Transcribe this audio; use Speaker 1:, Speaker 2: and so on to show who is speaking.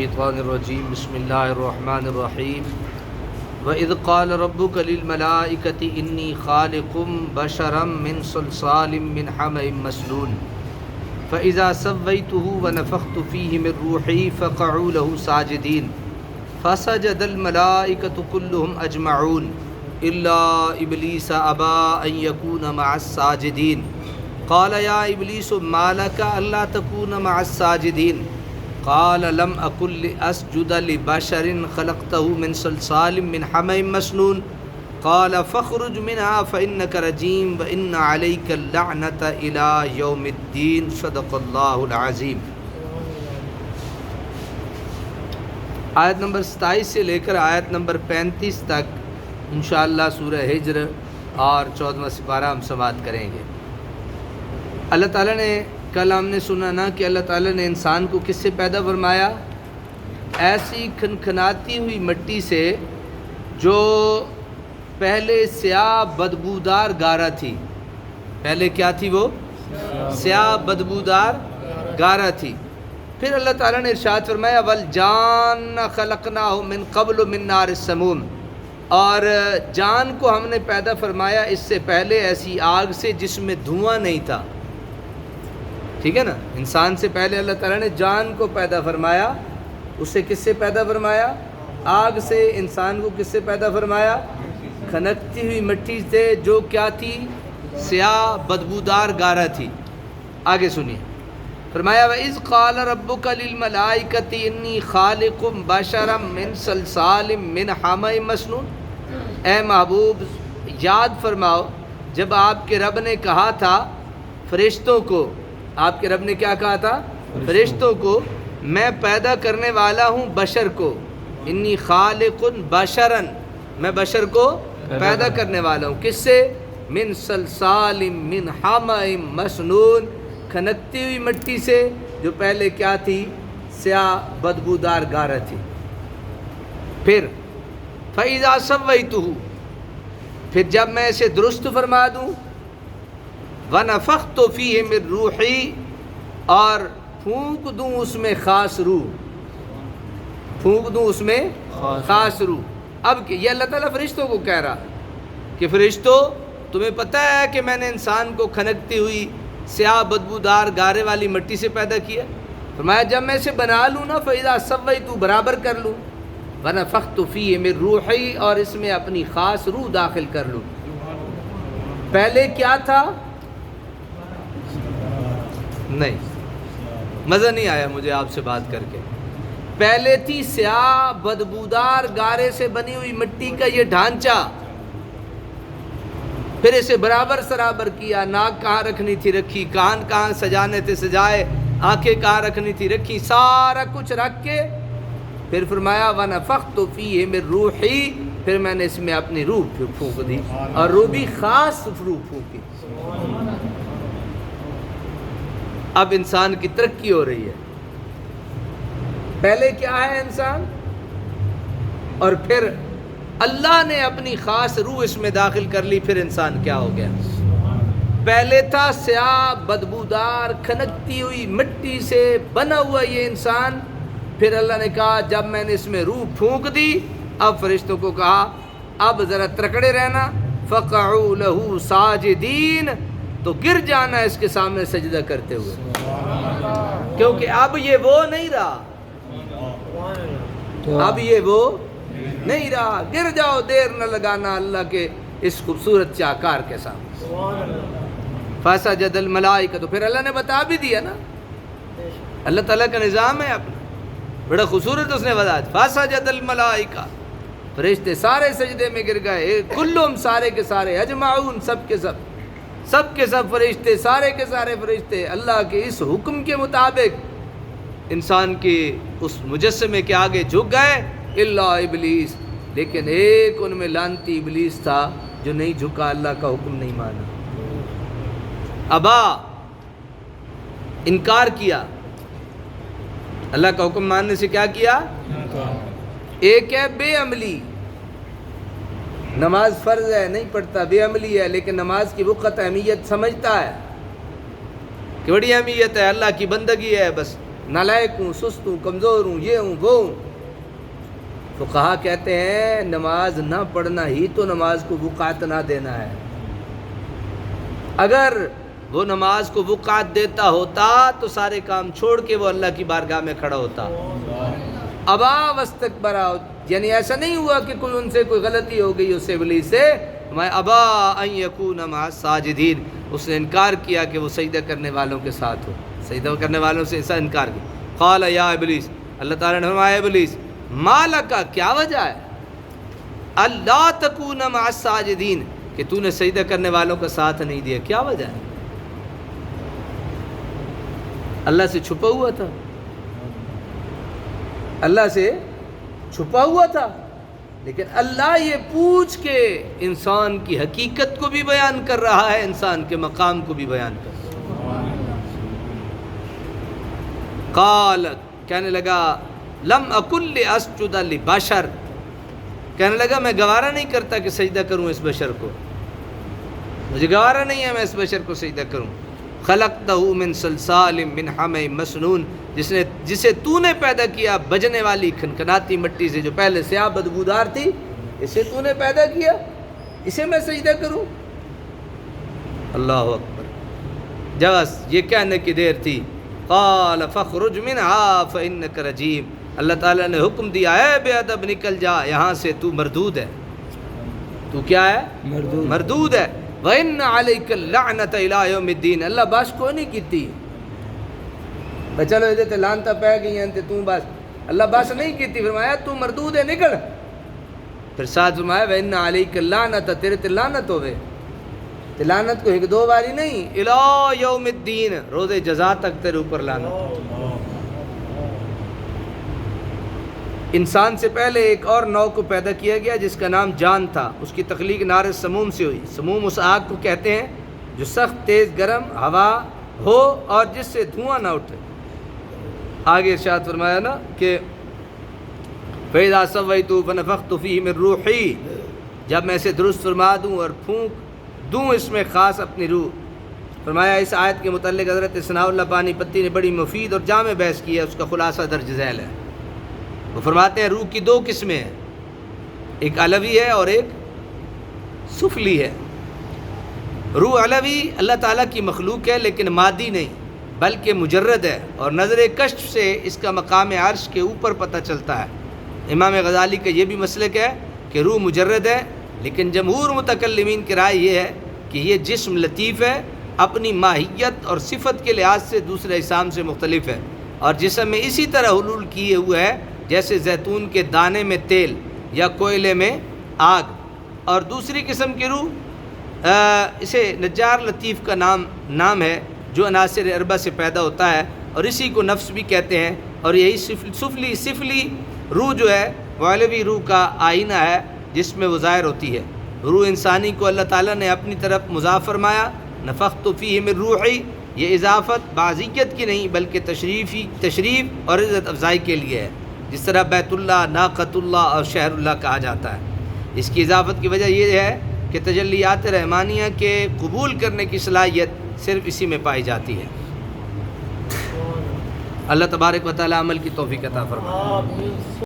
Speaker 1: الشيطان الرجيم. بسم الله الرحمن الرحيم. وإذ قال ربك للملائكة إني خالق بشرا من صلصال من حمأ مسنون. فإذا سويته ونفخت فيه من روحي فقعوا له ساجدين. فسجد الملائكة كلهم أجمعون. إلا إبليس أبى أن يكون مع الساجدين. قال يا إبليس ما لك ألا تكون مع الساجدين؟ قال، لم أكن لأسجد لبشر خلقته من صلصال من حمأ مسنون. قال، فاخرج منها فإنك رجيم وإن عليك اللعنة إلى يوم الدين. صدق الله العظيم. آیت نمبر ستائیس سے لے کر آیت نمبر پینتیس تک انشاءاللہ سورہ ہجر اور چودواں سپارہ ہم سماعت کریں گے۔ اللہ تعالیٰ نے کل ہم نے سنا نا کہ اللہ تعالیٰ نے انسان کو کس سے پیدا فرمایا؟ ایسی کھنکھناتی ہوئی مٹی سے جو پہلے سیاہ بدبودار گارہ تھی۔ پہلے کیا تھی وہ؟ سیاہ بدبودار گارہ تھی۔ پھر اللہ تعالیٰ نے ارشاد فرمایا، ول جان خلقنا من قبل من نار السموم اور جان کو ہم نے پیدا فرمایا اس سے پہلے ایسی آگ سے جس میں دھواں نہیں تھا۔ ٹھیک ہے نا؟ انسان سے پہلے اللہ تعالیٰ نے جان کو پیدا فرمایا اس سے کس سے پیدا فرمایا؟ آگ سے، انسان کو کس سے پیدا فرمایا؟ کھنکتی ہوئی مٹی سے، جو کیا تھی؟ سیاہ بدبودار گارہ تھی۔ آگے سنیے۔ فرمایا، وَإِذْ قَالَ رَبُّكَ لِلْمَلَائِكَةِ إِنِّي خَالِقٌ بَشَرًا مِّن صَلْصَالٍ مِّنْ حَمَئٍ مَسْنُونَ۔ اے محبوب، یاد فرماؤ، جب آپ کے رب نے کہا تھا فرشتوں کو آپ کے رب نے کیا کہا تھا؟ فرشتوں کو، میں پیدا کرنے والا ہوں بشر کو۔ انی خالق بشرن۔ میں بشر کو پیدا کرنے والا ہوں۔ کس سے؟ من سلسال من حمع مسنون۔ کھنکتی ہوئی مٹی سے، جو پہلے کیا تھی؟ سیاہ بدبودار گارہ تھی۔ پھر فیضا سویتہ پھر جب میں اسے درست فرما دوں ونفخت فیہ من روحی اور پھونک دوں اس میں خاص روح۔ پھونک دوں اس میں خاص روح۔ اب یہ اللہ تعالیٰ فرشتوں کو کہہ رہا کہ فرشتوں تمہیں پتہ ہے کہ میں نے انسان کو کھنکتی ہوئی سیاہ بدبودار گارے والی مٹی سے پیدا کیا؟ فرمایا، جب میں اسے بنا لوں نا فیضا سوئی تو برابر کر لوں۔ ورنہ فخت فی میں روحی اور اس میں اپنی خاص روح داخل کر لوں۔ پہلے کیا تھا؟ نہیں۔ مزہ نہیں آیا مجھے آپ سے بات کر کے۔ پہلے تھی سیاہ بدبودار گارے سے بنی ہوئی مٹی کا یہ ڈھانچہ۔ پھر اسے برابر سرابر کیا، ناک کہاں رکھنی تھی رکھی، کان کہاں سجانے تھے سجائے، آنکھیں کہاں رکھنی تھی رکھی، سارا کچھ رکھ کے۔ پھر فرمایا، وَنَفَخْتُ فِيهِ مِن روحی پھر میں نے اس میں اپنی روح پھونک دی اور روح بھی خاص روح پھونکی۔ اب انسان کی ترقی ہو رہی ہے۔ پہلے کیا ہے انسان؟ اور پھر اللہ نے اپنی خاص روح اس میں داخل کر لی، پھر انسان کیا ہو گیا؟ پہلے تھا سیاہ، بدبودار، کھنکتی ہوئی مٹی سے بنا ہوا یہ انسان۔ پھر اللہ نے کہا، جب میں نے اس میں روح پھونک دی، اب فرشتوں کو کہا، اب ذرا ترکڑے رہنا۔ فقعوا له ساجدین۔ تو گر جانا اس کے سامنے سجدہ کرتے ہوئے۔ کیونکہ اب یہ وہ نہیں رہا۔ اب یہ وہ نہیں رہا۔ گر جاؤ، دیر نہ لگانا اللہ کے اس خوبصورت چاکار کے سامنے۔ فاسا جد الملائی کا تو پھر اللہ نے بتا بھی دیا نا۔ اللہ تعالیٰ کا نظام ہے اپنا۔ بڑا خوبصورت اس نے بتا فاسا جد الملائی کا فرشتے سارے سجدے میں گر گئے۔ کلم سارے کے سارے، اجمعون، سب کے سب۔ سب کے سب فرشتے سارے کے سارے فرشتے اللہ کے اس حکم کے مطابق انسان کے اس مجسمے کے آگے جھک گئے۔ اللہ ابلیس لیکن ایک ان میں لانتی ابلیس تھا جو نہیں جھکا اللہ کا حکم نہیں مانا۔ ابا انکار کیا۔ اللہ کا حکم ماننے سے کیا کیا؟ ایک ہے بے عملی۔ نماز فرض ہے، نہیں پڑھتا، بے عملی ہے، لیکن نماز کی وقت اہمیت سمجھتا ہے۔ کہ بڑی اہمیت ہے، اللہ کی بندگی ہے، بس نالائق ہوں، سست ہوں، کمزور ہوں، یہ ہوں، وہ ہوں۔ تو کہا کہتے ہیں، نماز نہ پڑھنا ہی تو نماز کو وقات نہ دینا ہے۔ اگر وہ نماز کو وقات دیتا ہوتا تو سارے کام چھوڑ کے وہ اللہ کی بارگاہ میں کھڑا ہوتا۔ ابا وسطرا یعنی ایسا نہیں ہوا کہ کوئی ان سے کوئی غلطی ہو گئی اسے ولی سے۔ میں ابا یقون ساجدین اس نے انکار کیا کہ وہ سجدہ کرنے والوں کے ساتھ ہو۔ سجدہ کرنے والوں سے ایسا انکار کیا۔ قال یا ابلیس، اللہ تعالیٰ نے فرمایا ابلیس مالا کا کیا وجہ ہے؟ اللہ تکون مع الساجدین، کہ تو نے سجدہ کرنے والوں کا ساتھ نہیں دیا، کیا وجہ ہے؟ اللہ سے چھپا ہوا تھا۔ اللہ سے چھپا ہوا تھا۔ لیکن اللہ یہ پوچھ کے انسان کی حقیقت کو بھی بیان کر رہا ہے، انسان کے مقام کو بھی بیان کر رہا ہے۔ قال کہنے لگا، لم اکل اسجد لبشر۔ کہنے لگا، میں گوارہ نہیں کرتا کہ سجدہ کروں اس بشر کو۔ مجھے گوارہ نہیں ہے، میں اس بشر کو سجدہ کروں۔ خلقتہ من سلسال من حم مسنون۔ جس نے جسے تو نے پیدا کیا بجنے والی کھنکھناتی مٹی سے جو پہلے سیاہ بدبودار تھی اسے تو نے پیدا کیا۔ اسے میں سجدہ کروں۔ اللہ اکبر۔ جس یہ کہنے کی دیر تھی۔ قال فخرج منها فانك رجیم۔ اللہ تعالیٰ نے حکم دیا اے بے ادب نکل جا یہاں سے تو مردود ہے۔ تو کیا ہے؟
Speaker 2: مردود۔
Speaker 1: مردود ہے۔ وَإِنَّ عَلَيْكَ اللَّعْنَةَ إِلَىٰ يَوْمِ الدِّينِ۔ اللہ باش کو نہیں کیتی چلو یہ لانتا پہ گئی ہیں تو بس۔ اللہ باش نہیں کیتی، فرمایا تو مردود ہے، نکل۔ پھر ساتھ فرمایا، وَإِنَّ عَلَيْكَ اللَّعْنَةَ تیرے تے لانت ہوئے۔ تے لانت کو ایک دو باری نہیں إِلَىٰ يَوْمِ الدِّينِ روز جزا تک تیرے اوپر لانت انسان سے پہلے ایک اور نو کو پیدا کیا گیا، جس کا نام جان تھا۔ اس کی تخلیق نار سموم سے ہوئی۔ سموم اس آگ کو کہتے ہیں جو سخت، تیز، گرم ہوا ہو اور جس سے دھواں نہ اٹھے۔ آگے ارشاد فرمایا نا کہ فیضا صوئی تو فنفخت فی میں روحی جب میں اسے درست فرما دوں اور پھونک دوں اس میں خاص اپنی روح۔ فرمایا اس آیت کے متعلق حضرت ثناء اللہ پانی پتی نے بڑی مفید اور جامع بحث کی ہے، اس کا خلاصہ درج ذیل ہے۔ وہ فرماتے ہیں، روح کی دو قسمیں ہیں۔ ایک علوی ہے اور ایک سفلی ہے۔ روح علوی اللہ تعالیٰ کی مخلوق ہے، لیکن مادی نہیں۔ بلکہ مجرد ہے اور نظر کشف سے اس کا مقام عرش کے اوپر پتہ چلتا ہے۔ امام غزالی کا یہ بھی مسلک ہے کہ روح مجرد ہے، لیکن جمہور متکلمین کی رائے یہ ہے کہ یہ جسم لطیف ہے، اپنی ماہیت اور صفت کے لحاظ سے دوسرے اجسام سے مختلف ہے۔ اور جسم میں اسی طرح حلول کیے ہوئے ہے جیسے زیتون کے دانے میں تیل یا کوئلے میں آگ۔ اور دوسری قسم کی روح اسے نجار لطیف کا نام نام ہے۔ جو عناصر اربا سے پیدا ہوتا ہے اور اسی کو نفس بھی کہتے ہیں اور یہی سفلی سفلی روح جو ہے والوی روح کا آئینہ ہے جس میں وہ ظاہر ہوتی ہے۔ روح انسانی کو اللہ تعالیٰ نے اپنی طرف مضاف فرمایا، نفخت فی میں روحی، یہ اضافت بعضیت کی نہیں بلکہ تشریفی تشریف اور عزت افزائی کے لیے ہے۔ جس طرح بیت اللہ ناقت اللہ اور شہر اللہ کہا جاتا ہے۔ اس کی اضافت کی وجہ یہ ہے کہ تجلیات رحمانیہ کے قبول کرنے کی صلاحیت صرف اسی میں پائی جاتی ہے۔ اللہ تبارک و تعالی عمل کی توفیق عطا فرمائے۔